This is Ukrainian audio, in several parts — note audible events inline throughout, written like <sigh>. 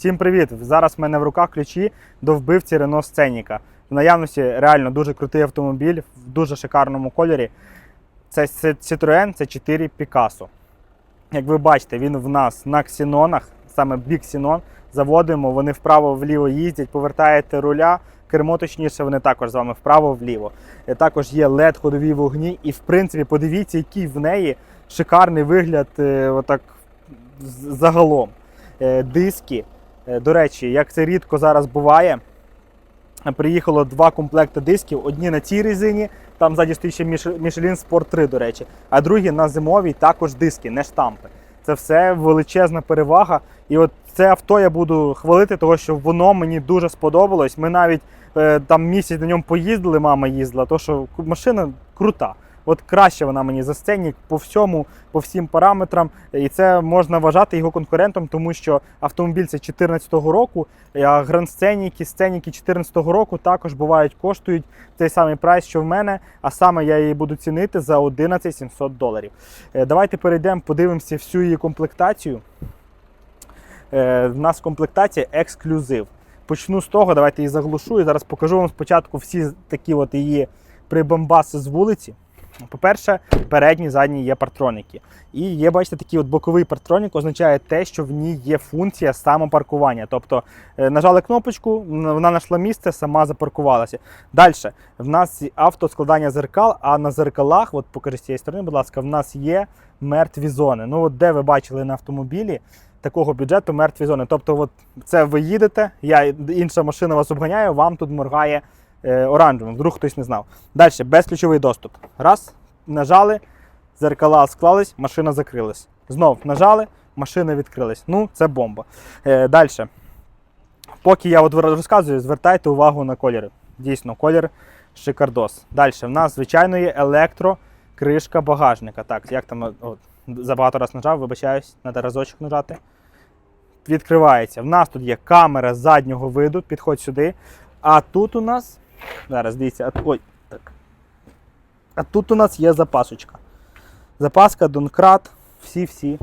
Всім привіт! Зараз в мене в руках ключі до вбивці Renault Сценіка. В наявності реально дуже крутий автомобіль в дуже шикарному кольорі. Це Citroën c 4 Picasso. Як ви бачите, він в нас на ксенонах, саме Big Xenon. Заводимо, вони вправо-вліво їздять, повертаєте руля, кермо точніше, вони також з вами вправо-вліво. Е, Також є LED ходові вогні, і в принципі подивіться, який в неї шикарний вигляд е, отак загалом. Е, Диски. Е, До речі, як це рідко зараз буває, приїхало два комплекти дисків. Одні на цій резині, там ззаді стоїть ще Michelin Sport 3, до речі, а другі на зимовій також диски, не штампи. Це все величезна перевага. І от це авто я буду хвалити, тому що воно мені дуже сподобалось. Ми навіть е, там місяць на ньому поїздили, мама їздила, то що машина крута. От краще вона мені за сценік по всьому, по всім параметрам. І це можна вважати його конкурентом, тому що автомобіль це 2014 року, а гранд-сценіки, сценіки 2014 року також бувають, коштують той самий прайс, що в мене, а саме я її буду цінити за 11 700 доларів. Е, Давайте перейдемо, подивимося всю її комплектацію. Е, В нас комплектація ексклюзив. Почну з того, давайте її заглушу і зараз покажу вам спочатку всі такі от її прибамбаси з вулиці. По-перше, передні, задні є партроніки. І є, бачите, такий от боковий партронік означає те, що в ній є функція самопаркування. Тобто е, нажали кнопочку, вона знайшла місце, сама запаркувалася. Далі, в нас автоскладання зеркал, а на зеркалах, от покажи з цієї сторони, будь ласка, в нас є мертві зони. Ну, от де ви бачили на автомобілі такого бюджету мертві зони. Тобто, от це ви їдете, я, інша машина вас обганяє, вам тут моргає оранжевим, вдруг хтось не знав. Далі, безключовий доступ. Раз, нажали, зеркала склались, машина закрилась. Знов нажали, машина відкрилась. Ну, це бомба. Е, Далі. Поки я от розказую, звертайте увагу на кольори. Дійсно, колір шикардос. Далі, в нас, звичайно, є електрокришка багажника. Так, як там от, забагато раз нажав, вибачаюсь, треба разочок нажати. Відкривається. В нас тут є камера заднього виду, підходь сюди. А тут у нас. Зараз дивіться, а, ой, так. А тут у нас є запасочка. Запаска, донкрат, всі-всі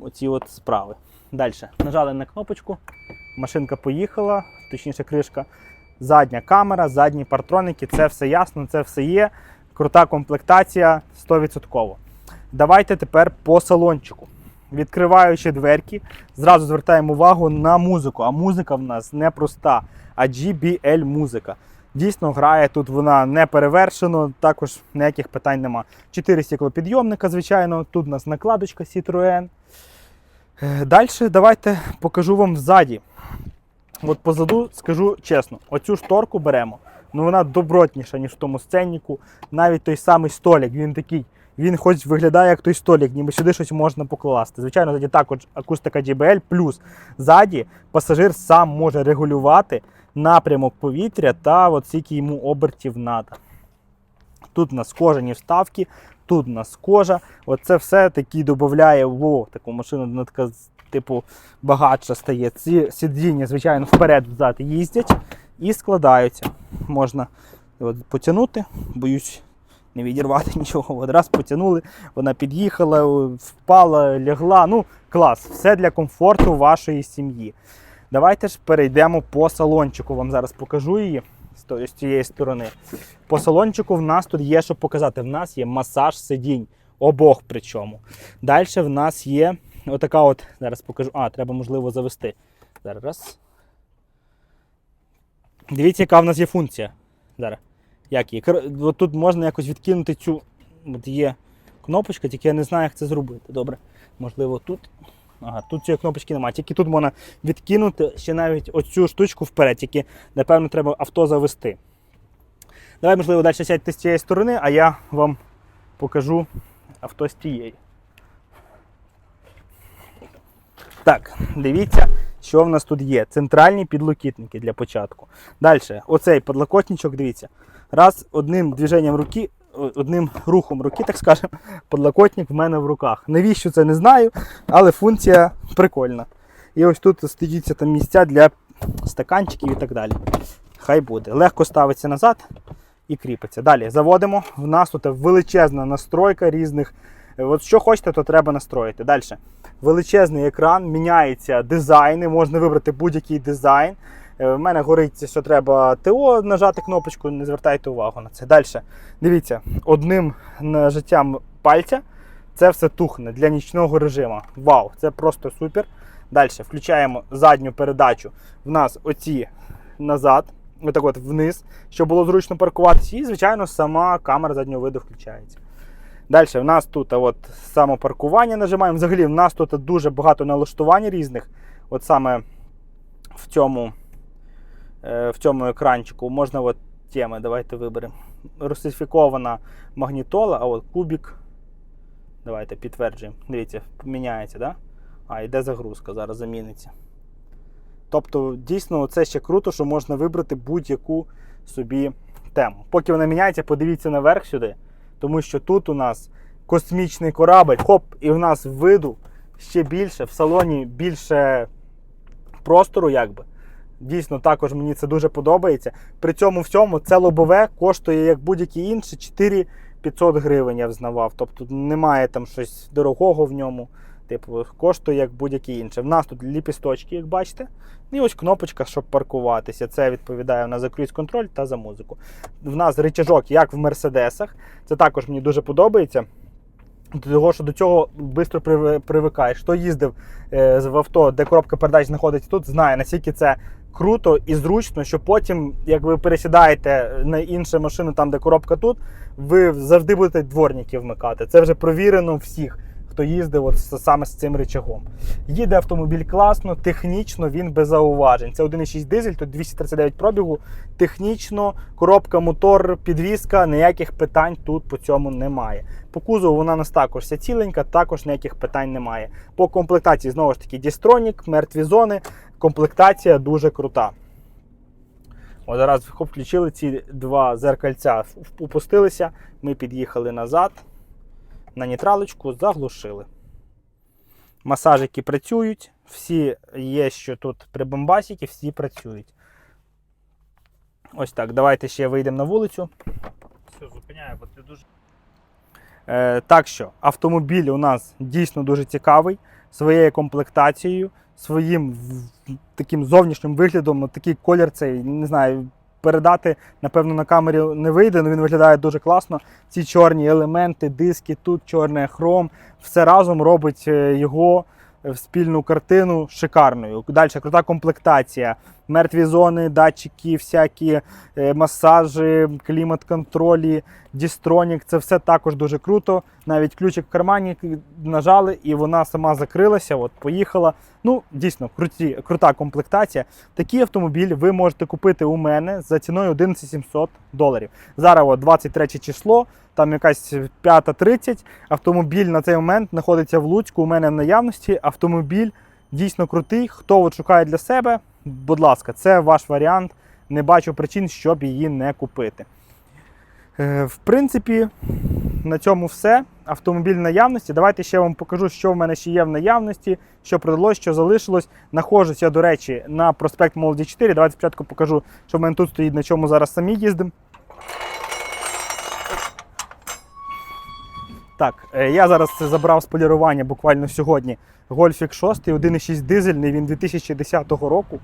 оці от справи. Далі. Нажали на кнопочку, машинка поїхала, точніше кришка. Задня камера, задні партроники, це все ясно, це все є. Крута комплектація 100%. Давайте тепер по салончику. Відкриваючи дверки, зразу звертаємо увагу на музику. А музика в нас не проста, а GBL музика. Дійсно, грає тут вона не перевершено, також ніяких питань нема. Чотири стеклопідйомника, звичайно, тут у нас накладочка Citroën. Далі давайте покажу вам ззаді. От позаду скажу чесно, оцю шторку беремо. Ну вона добротніша, ніж в тому сценніку. Навіть той самий столик, він такий, він хоч виглядає як той столик, ніби сюди щось можна покласти. Звичайно, ззаді також акустика JBL, плюс ззаді пасажир сам може регулювати напрямок повітря та от скільки йому обертів треба. Тут у нас кожані вставки, тут у нас кожа. Оце все таки додає в таку машину, така, типу, багатша стає. Ці сидіння, звичайно, вперед-взад їздять і складаються. Можна от, потягнути, боюсь не відірвати <laughs> нічого. От потягнули, вона під'їхала, впала, лягла. Ну, клас, все для комфорту вашої сім'ї. Давайте ж перейдемо по салончику. Вам зараз покажу її з цієї сторони. По салончику в нас тут є що показати. В нас є масаж сидінь, обох причому. Далі в нас є отака от, зараз покажу. А, треба можливо завести. Зараз. раз. Дивіться, яка в нас є функція. Зараз. Як її? Тут можна якось відкинути цю. От є кнопочка, тільки я не знаю, як це зробити. Добре. Можливо, тут. Ага, тут цієї кнопочки немає. Тільки тут можна відкинути ще навіть оцю штучку вперед, тільки, напевно, треба авто завести. Давай, можливо, далі сядьте з цієї сторони, а я вам покажу авто з тієї. Так, дивіться, що в нас тут є. Центральні підлокітники для початку. Далі, оцей подлокотничок, дивіться. Раз одним движенням руки, одним рухом руки, так скажемо, подлокотник в мене в руках. Навіщо це не знаю, але функція прикольна. І ось тут стоїться там місця для стаканчиків і так далі. Хай буде. Легко ставиться назад і кріпиться. Далі заводимо. В нас тут величезна настройка різних От що хочете, то треба настроїти. Далі. Величезний екран, міняється дизайни, можна вибрати будь-який дизайн. Е, В мене горить, що треба ТО нажати кнопочку, не звертайте увагу на це. Далі. Дивіться, одним нажиттям пальця це все тухне для нічного режиму. Вау, це просто супер. Далі включаємо задню передачу. В нас оці назад, отак от вниз, щоб було зручно паркуватися. І, звичайно, сама камера заднього виду включається. Далі в нас тут от самопаркування нажимаємо. Взагалі, в нас тут дуже багато налаштувань різних. От саме в цьому, в цьому екранчику можна от теми, давайте виберемо. Русифікована магнітола, а от кубік. Давайте підтверджуємо. Дивіться, міняється, да? А, йде загрузка, зараз заміниться. Тобто, дійсно, це ще круто, що можна вибрати будь-яку собі тему. Поки вона міняється, подивіться наверх сюди, тому що тут у нас космічний корабль, хоп, і в нас виду ще більше, в салоні більше простору, якби. Дійсно, також мені це дуже подобається. При цьому всьому це лобове коштує, як будь-які інші, 4 500 гривень я взнавав. Тобто немає там щось дорогого в ньому. Типу, коштує як будь-який інший. В нас тут ліпісточки, як бачите. І ось кнопочка, щоб паркуватися. Це відповідає на за круїз-контроль та за музику. В нас рычажок, як в мерседесах. Це також мені дуже подобається. Того, що до цього швидко привикаєш. Хто їздив е, в авто, де коробка передач знаходиться тут, знає, наскільки це круто і зручно, що потім, як ви пересідаєте на іншу машину, там, де коробка тут, ви завжди будете дворники вмикати. Це вже провірено всіх, хто їздив от саме з цим речагом. Їде автомобіль класно, технічно він без зауважень. Це 1,6 дизель, тут 239 пробігу. Технічно, коробка, мотор, підвізка, ніяких питань тут по цьому немає. По кузову вона нас також вся ціленька, також ніяких питань немає. По комплектації, знову ж таки, дістронік, мертві зони. Комплектація дуже крута. От зараз включили ці два зеркальця, упустилися. Ми під'їхали назад на нейтралочку, заглушили. Масажики працюють, всі є, що тут прибамбасики, всі працюють. Ось так. Давайте ще вийдемо на вулицю. Все, зупиняю, бо ти дуже. Е, так що автомобіль у нас дійсно дуже цікавий своєю комплектацією, своїм таким зовнішнім виглядом. От Такий колір цей, не знаю, передати, напевно, на камері не вийде, але він виглядає дуже класно. Ці чорні елементи, диски, тут чорний хром, все разом робить е, його в спільну картину шикарною. Далі крута комплектація, мертві зони, датчики, всякі е, масажі, клімат-контролі, дістронік. Це все також дуже круто. Навіть ключик в кармані нажали, і вона сама закрилася. От поїхала. Ну, дійсно, круті, крута комплектація. Такий автомобіль ви можете купити у мене за ціною 11 700 доларів. Зараз от 23 число, там якась 5.30. Автомобіль на цей момент знаходиться в Луцьку. У мене в наявності. Автомобіль дійсно крутий. Хто от шукає для себе, будь ласка, це ваш варіант. Не бачу причин, щоб її не купити. Е, В принципі, на цьому все. Автомобіль в наявності. Давайте ще вам покажу, що в мене ще є в наявності, що продалось, що залишилось. Нахожусь я, до речі, на проспект Молоді 4. Давайте спочатку покажу, що в мене тут стоїть, на чому зараз самі їздимо. Так, е, я зараз забрав з полірування буквально сьогодні Гольфік 6, 1,6 дизельний, він 2010 року.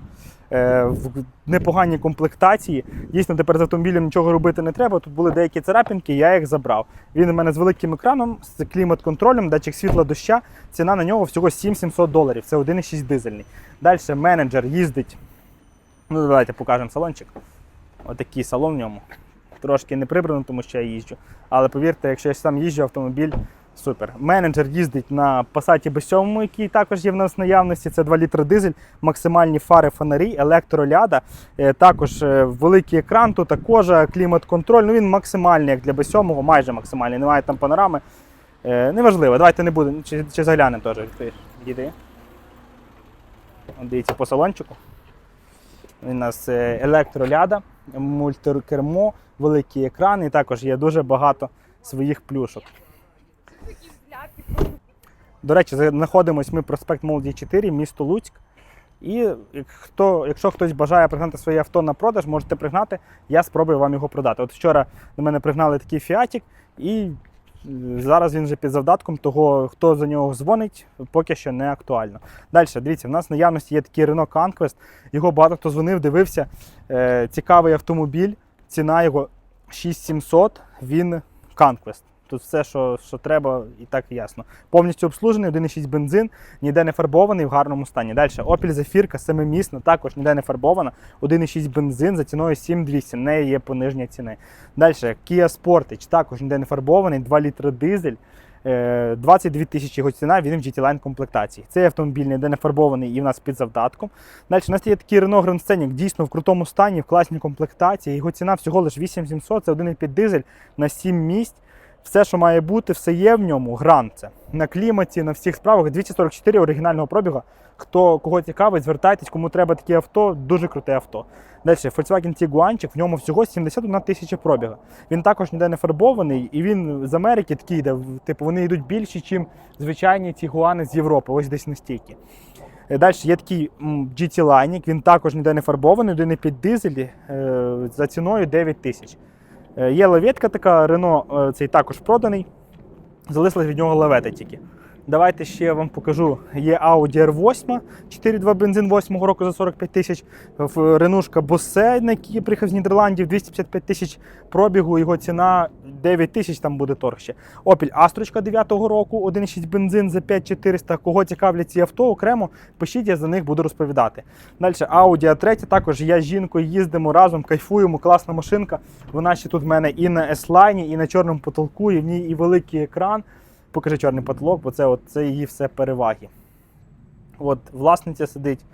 е, В непоганій комплектації. Дійсно, тепер з автомобілем нічого робити не треба. Тут були деякі царапинки, я їх забрав. Він у мене з великим екраном, з клімат-контролем, датчик світла доща. Ціна на нього всього 7700 доларів. Це 1,6 дизельний. Далі менеджер їздить. Ну, давайте покажемо салончик. Отакий салон в ньому. Трошки не прибрано, тому що я їжджу. Але повірте, якщо я сам їжджу, автомобіль супер. Менеджер їздить на Passat B7, який також є в нас в наявності. Це 2 літри дизель, максимальні фари фонарі, електроляда. Е, Також е, великий екран, тут кожа, клімат-контроль. Ну він максимальний, як для B7, майже максимальний. Немає там панорами. Е, Неважливо, давайте не будемо. Чи, чи заглянемо теж. Їди. Дивіться по салончику. У нас електроляда, мультикермо, великий екран і також є дуже багато своїх плюшок. До речі, знаходимося ми проспект Молоді 4, місто Луцьк. І хто, якщо хтось бажає пригнати своє авто на продаж, можете пригнати, я спробую вам його продати. От вчора до мене пригнали такий фіатік, і Зараз він вже під завдатком, того хто за нього дзвонить, поки що не актуально. Далі, дивіться, в нас наявності є такий Renault Conquest. Його багато хто дзвонив, дивився. Е, цікавий автомобіль, ціна його 6700, він Conquest. Тут все, що, що треба, і так ясно. Повністю обслужений, 1,6 бензин, ніде не фарбований, в гарному стані. Далі Opel Zafirka, семимісна, також ніде не фарбована, 1,6 бензин за ціною 7200, Не є пониження ціни. Далі Kia Sportage, також ніде не фарбований, 2 літри дизель. Е, 22 тисячі його ціна, він в GT Line комплектації. Цей автомобіль ніде не фарбований і в нас під завдатком. Далі у нас є такий Renault Grand Scenic, дійсно в крутому стані, в класній комплектації. Його ціна всього лише 8700, це 1,5 дизель на 7 місць. Все, що має бути, все є в ньому. Гран це. На кліматі, на всіх справах 244 оригінального пробігу. Хто кого цікавить, звертайтесь, кому треба таке авто, дуже круте авто. Далі Volkswagen Tiguanчик, в ньому всього 71 тисяча пробіга. Він також ніде не фарбований, і він з Америки такий йде. Типу вони йдуть більші, ніж звичайні Тігуани з Європи. Ось десь настільки. Далі є такий GT Line, він також ніде не фарбований, 1,5 дизель е, за ціною 9 тисяч. Е, Є лаветка така, Renault, е, цей також проданий. Залишилась від нього лавети тільки. Давайте ще я вам покажу. Є Audi R8, 4.2 бензин 8 року за 45 тисяч. Ренушка Bose, на який приїхав з Нідерландів, 255 тисяч пробігу, його ціна 9 тисяч, там буде торг ще. Opel Астрочка 9 року, 1,6 бензин за 5400. Кого цікавлять ці авто окремо, пишіть, я за них буду розповідати. Далі Audi A3, також я з жінкою їздимо разом, кайфуємо, класна машинка. Вона ще тут в мене і на S-Line, і на чорному потолку, і в ній і великий екран. Покажи чорний потолок, бо це, от, це її все переваги. От власниця сидить.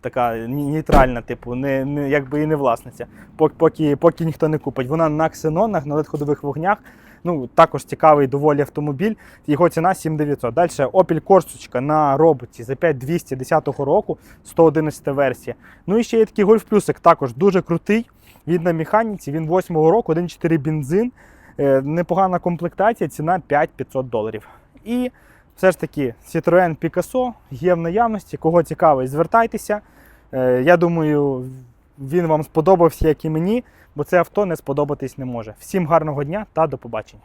Така нейтральна, типу, не, не, якби і не власниця, поки, поки, поки ніхто не купить. Вона на ксенонах, на LED-ходових вогнях. Ну, також цікавий доволі автомобіль. Його ціна 7900. Далі Opel Corsica на роботі за 5200 10 року, 111 версія. Ну і ще є такий Plus, також дуже крутий. Він на механіці, він 8-го року, 1,4 бензин. Е, Непогана комплектація, ціна 5500 доларів. І все ж таки Citroën Picasso є в наявності. Кого цікавить, звертайтеся. Е, Я думаю, він вам сподобався, як і мені, бо це авто не сподобатись не може. Всім гарного дня та до побачення.